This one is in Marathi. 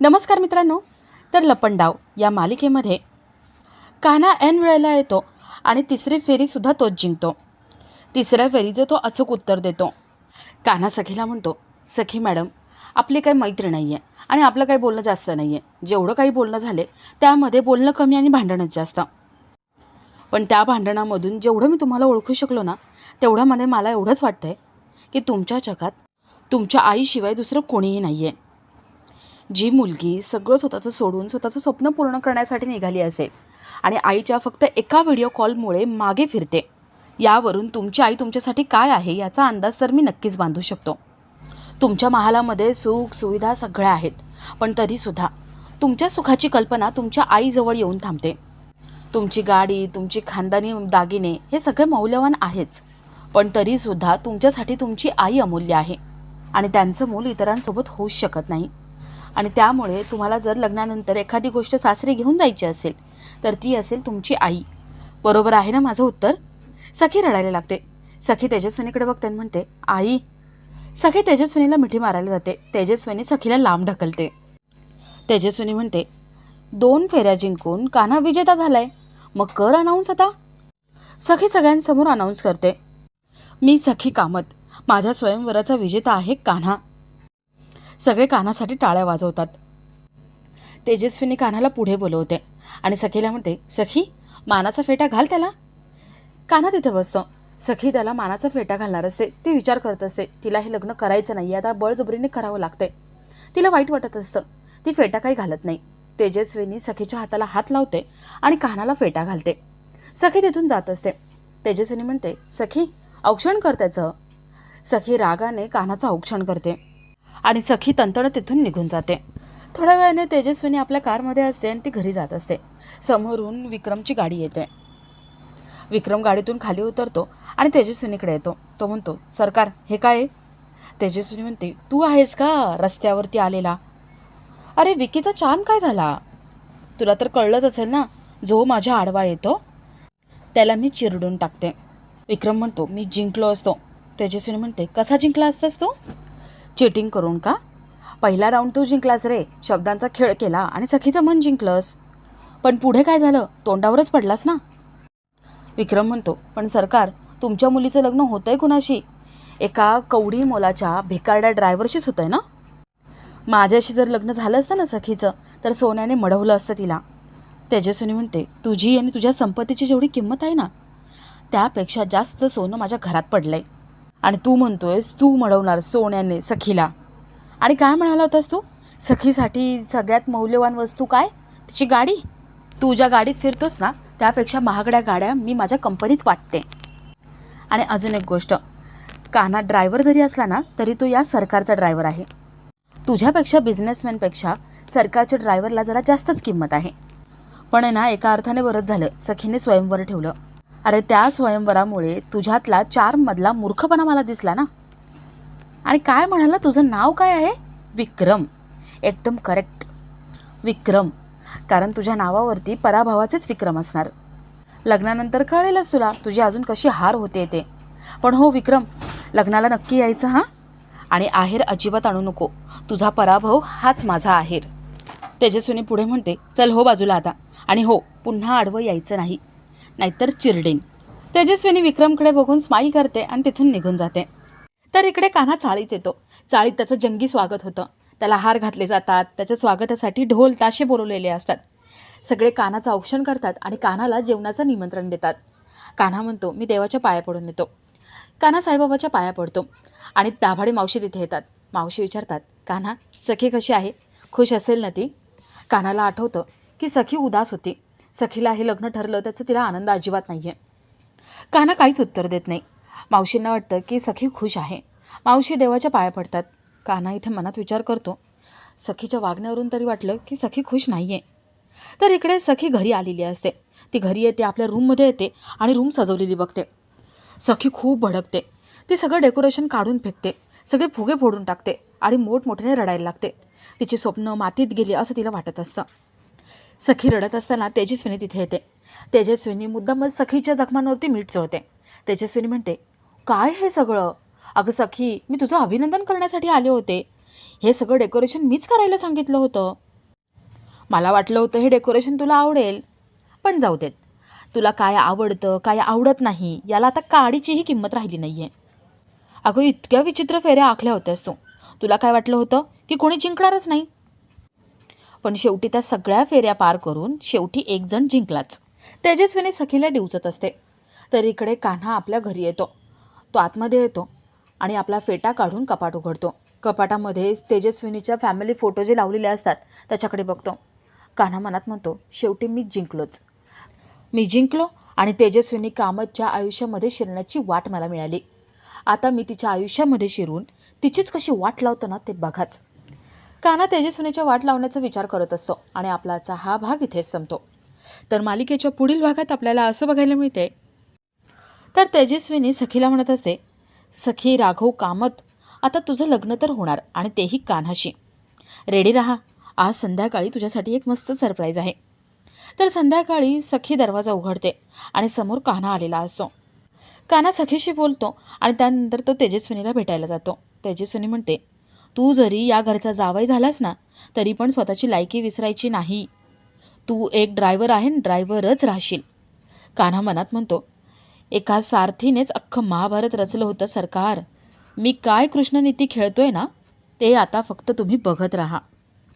नमस्कार मित्रांनो तर लपंडाव या मालिकेमध्ये कान्हा ऐन वेळेला येतो आणि तिसरी फेरीसुद्धा तोच जिंकतो. तिसऱ्या फेरीचं तो अचूक उत्तर देतो. कान्हा सखीला म्हणतो सखी मॅडम आपली काही मैत्री नाही आहे आणि आपलं काही बोलणं जास्त नाही आहे जेवढं काही बोलणं झाले त्यामध्ये बोलणं कमी आणि भांडणच जास्त. पण त्या भांडणामधून जेवढं मी तुम्हाला ओळखू शकलो ना तेवढ्यामध्ये मला एवढंच वाटतं आहे की तुमच्या जगात तुमच्या आईशिवाय दुसरं कोणीही नाही आहे जी मुलगी सगळं स्वतःचं सोडून स्वतःचं स्वप्न पूर्ण करण्यासाठी निघाली असेल आणि आईच्या फक्त एका व्हिडिओ कॉलमुळे मागे फिरते यावरून तुमची आई तुमच्यासाठी काय आहे याचा अंदाज तर मी नक्कीच बांधू शकतो. तुमच्या महालामध्ये सुख सुविधा सगळ्या आहेत पण तरीसुद्धा तुमच्या सुखाची कल्पना तुमच्या आईजवळ येऊन थांबते. तुमची गाडी तुमची खानदानी दागिने हे सगळे मौल्यवान आहेच पण तरीसुद्धा तुमच्यासाठी तुमची आई अमूल्य आहे आणि त्यांचं मूल इतरांसोबत होऊच शकत नाही. आणि त्यामुळे तुम्हाला जर लग्नानंतर एखादी गोष्ट सासरी घेऊन जायची असेल तर ती असेल तुमची आई. बरोबर आहे ना माझं उत्तर? सखी रडायला लागते. सखी तेजस्विनीकडे बघते आणि म्हणते आई. सखी तेजस्विनीला मिठी मारायला जाते. तेजस्विनी सखीला लांब ढकलते. तेजस्विनी म्हणते दोन फेऱ्या जिंकून कान्हा विजेता झालाय. मग कर अनाऊन्स आता. सखी सगळ्यांसमोर अनाऊन्स करते मी सखी कामत. माझ्या स्वयंवराचा विजेता आहे कान्हा. सगळे कानासाठी टाळ्या वाजवतात. तेजस्विनी कान्हाला पुढे बोलवते आणि सखीला म्हणते सखी मानाचा फेटा घाल त्याला. कान्हा तिथे बसतो. सखी त्याला मानाचा फेटा घालणार असते. ती विचार करत असते तिला हे लग्न करायचं नाही आता बळजबरीने करावं लागते. तिला वाईट वाटत असतं. ती फेटा काही घालत नाही. तेजस्विनी सखीच्या हाताला हात लावते आणि कानाला फेटा घालते. सखी तिथून जात असते. तेजस्वीनी म्हणते सखी औक्षण कर त्याचं. सखी रागाने कानाचं औक्षण करते. आणि सखी तंतण तिथून निघून जाते. थोड्या वेळाने तेजस्विनी आपल्या कारमध्ये असते आणि ती घरी जात असते. समोरून विक्रमची गाडी येते. विक्रम गाडीतून खाली उतरतो आणि तेजस्विनीकडे येतो. तो म्हणतो सरकार हे काय? तेजस्विनी म्हणते तू आहेस का रस्त्यावरती आलेला? अरे विकीचा चाम काय झाला? तुला तर कळलंच असेल ना जो माझ्या आडवा येतो त्याला मी चिरडून टाकते. विक्रम म्हणतो मी जिंकलो असतो. तेजस्विनी म्हणते कसा जिंकला असतास तू? चिटिंग करून का? पहिला राऊंड तू जिंकलास रे. शब्दांचा खेळ केला आणि सखीचं मन जिंकलंस. पण पुढे काय झालं? तोंडावरच पडलास ना? विक्रम म्हणतो पण सरकार तुमच्या मुलीचं लग्न होतंय कुणाशी? एका कवडी मोलाच्या भिकारड्या ड्रायव्हरशीच होतंय ना? माझ्याशी जर लग्न झालं असतं ना सखीचं तर सोन्याने मडवलं असतं तिला. तेजस्विनी म्हणते तुझी आणि तुझ्या संपत्तीची जेवढी किंमत आहे ना त्यापेक्षा जास्त सोनं माझ्या घरात पडलं आहे आणि तू म्हणतोयस तू म्हणवणार सोन्याने सखीला. आणि काय म्हणाला होतास तू? सखीसाठी सगळ्यात मौल्यवान वस्तू काय? तिची गाडी? तू ज्या गाडीत फिरतोस ना त्यापेक्षा महागड्या गाड्या मी माझ्या कंपनीत वाटते. आणि अजून एक गोष्ट. काना ड्रायव्हर जरी असला ना तरी तो या सरकारचा ड्रायव्हर आहे. तुझ्यापेक्षा बिझनेसमॅनपेक्षा सरकारच्या ड्रायव्हरला जरा जास्तच किंमत आहे. पण आहे ना एका अर्थाने बरंच झालं. सखीने स्वयंवर ठेवलं. अरे त्या स्वयंवरामुळे तुझ्यातला चार मधला मूर्खपणा मला दिसला ना. आणि काय म्हणाला तुझं नाव काय आहे? विक्रम. एकदम करेक्ट विक्रम. कारण तुझ्या नावावरती पराभवाचेच विक्रम असणार. लग्नानंतर कळेलच तुला तुझी अजून कशी हार होते ते. पण हो विक्रम लग्नाला नक्की यायचं हां? आणि आहेर अजिबात आणू नको. तुझा पराभव हाच माझा आहेर. तेजस्विनी पुढे म्हणते चल हो बाजूला आता. आणि हो पुन्हा आडवं यायचं नाही. नाहीतर चिरडेन. तेजस्विनी विक्रमकडे बघून स्माईल करते आणि तिथून निघून जाते. तर इकडे कान्हा चाळीत येतो. चाळीत त्याचं जंगी स्वागत होतं. त्याला हार घातले जातात त्याच्या स्वागतासाठी ढोल ताशे बोलवलेले असतात. सगळे कानाचं औक्षण करतात आणि कानाला जेवणाचं निमंत्रण देतात. कान्हा म्हणतो मी देवाच्या पाया पडून येतो. कान्हा साईबाबाच्या पाया पडतो आणि दाभाडे मावशी तिथे येतात. मावशी विचारतात कान्हा सखी कशी आहे? खुश असेल ना ती? कान्हाला आठवतं की सखी उदास होती. सखीला हे लग्न ठरलं त्याचं तिला आनंद अजिबात नाही आहे काना काहीच उत्तर देत नाही. मावशींना वाटतं की सखी खुश आहे. मावशी देवाच्या पाया पडतात. कान्हा इथे मनात विचार करतो. सखीच्या वागण्यावरून तरी वाटलं की सखी खुश नाही आहे तर इकडे सखी घरी आलेली असते. ती घरी येते आपल्या रूममध्ये येते आणि रूम सजवलेली बघते. सखी खूप भडकते. ती सगळं डेकोरेशन काढून फेकते. सगळे फुगे फोडून टाकते आणि मोठमोठ्याने रडायला लागते. तिची स्वप्न मातीत गेली असं तिला वाटत असतं. सखी रडत असताना तेजस्विनी तिथे येते. तेजस्विनी मुद्दामच सखीच्या जखमांवरती मीठ चोळते. तेजस्विनी म्हणते काय हे सगळं? अगं सखी मी तुझं अभिनंदन करण्यासाठी आले होते. हे सगळं डेकोरेशन मीच करायला सांगितलं होतं. मला वाटलं होतं हे डेकोरेशन तुला आवडेल. पण जाऊ देत. तुला काय आवडतं काय आवडत नाही याला आता काडीचीही किंमत राहिली नाही आहे अगं इतक्या विचित्र फेऱ्या आखल्या होत्यास तू. तुला काय वाटलं होतं की कोणी जिंकणारच नाही? पण शेवटी त्या सगळ्या फेऱ्या पार करून शेवटी एकजण जिंकलाच. तेजस्विनी सखीला डिवचत असते. तर इकडे कान्हा आपल्या घरी येतो. तो आतमध्ये येतो आणि आपला फेटा काढून कपाट उघडतो. कपाटामध्ये तेजस्विनीच्या फॅमिली फोटो जे लावलेले असतात त्याच्याकडे बघतो. कान्हा मनात म्हणतो शेवटी मी जिंकलोच. मी जिंकलो आणि तेजस्विनी कामतच्या आयुष्यामध्ये शिरण्याची वाट मला मिळाली. आता मी तिच्या आयुष्यामध्ये शिरून तिचीच कशी वाट लावतो ना ते बघाच. काना तेजस्विनीच्या वाट लावण्याचा विचार करत असतो आणि आपलाचा हा भाग इथेच संपतो. तर मालिकेच्या पुढील भागात आपल्याला असं बघायला मिळते. तर तेजस्विनी सखीला म्हणत असते सखी राघव कामत आता तुझं लग्न तर होणार आणि तेही कान्हाशी. रेडी राहा. आज संध्याकाळी तुझ्यासाठी एक मस्त सरप्राईज आहे. तर संध्याकाळी सखी दरवाजा उघडते आणि समोर कान्हा आलेला असतो. कान्हा सखीशी बोलतो आणि त्यानंतर तो तेजस्विनीला भेटायला जातो. तेजस्विनी म्हणते तू जरी या घरचा जावई झालास ना तरी पण स्वतःची लायकी विसरायची नाही. तू एक ड्रायव्हर आहे ड्रायव्हरच राहशील. कान्हा मनात म्हणतो एका सारथीनेच अख्खं महाभारत रचलं होतं सरकार. मी काय कृष्णनीती खेळतोय ना ते आता फक्त तुम्ही बघत राहा.